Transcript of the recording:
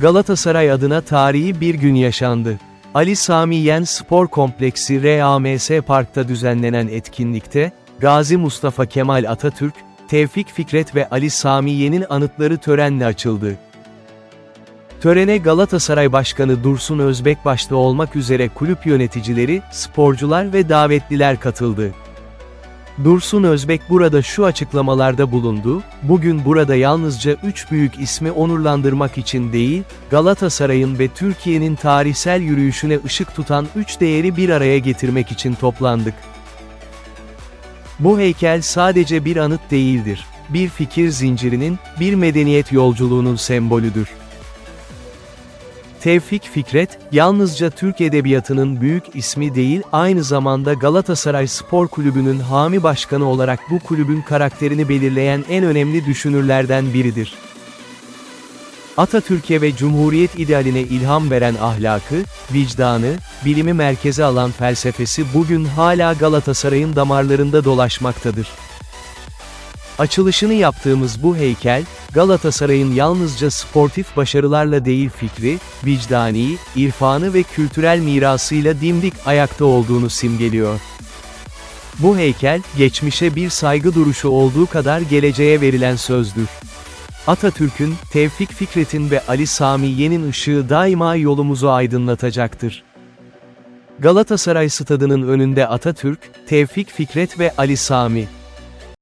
Galatasaray adına tarihi bir gün yaşandı. Ali Sami Yen Spor Kompleksi RAMS Park'ta düzenlenen etkinlikte, Gazi Mustafa Kemal Atatürk, Tevfik Fikret ve Ali Sami Yen'in anıtları törenle açıldı. Törene Galatasaray Başkanı Dursun Özbek başta olmak üzere kulüp yöneticileri, sporcular ve davetliler katıldı. Dursun Özbek burada şu açıklamalarda bulundu, bugün burada yalnızca üç büyük ismi onurlandırmak için değil, Galatasaray'ın ve Türkiye'nin tarihsel yürüyüşüne ışık tutan üç değeri bir araya getirmek için toplandık. Bu heykel sadece bir anıt değildir, bir fikir zincirinin, bir medeniyet yolculuğunun sembolüdür. Tevfik Fikret, yalnızca Türk Edebiyatı'nın büyük ismi değil, aynı zamanda Galatasaray Spor Kulübü'nün hami başkanı olarak bu kulübün karakterini belirleyen en önemli düşünürlerden biridir. Atatürk'e ve Cumhuriyet idealine ilham veren ahlakı, vicdanı, bilimi merkeze alan felsefesi bugün hala Galatasaray'ın damarlarında dolaşmaktadır. Açılışını yaptığımız bu heykel, Galatasaray'ın yalnızca sportif başarılarla değil fikri, vicdani, irfanı ve kültürel mirasıyla dimdik ayakta olduğunu simgeliyor. Bu heykel, geçmişe bir saygı duruşu olduğu kadar geleceğe verilen sözdür. Atatürk'ün, Tevfik Fikret'in ve Ali Sami Yen'in ışığı daima yolumuzu aydınlatacaktır. Galatasaray stadının önünde Atatürk, Tevfik Fikret ve Ali Sami.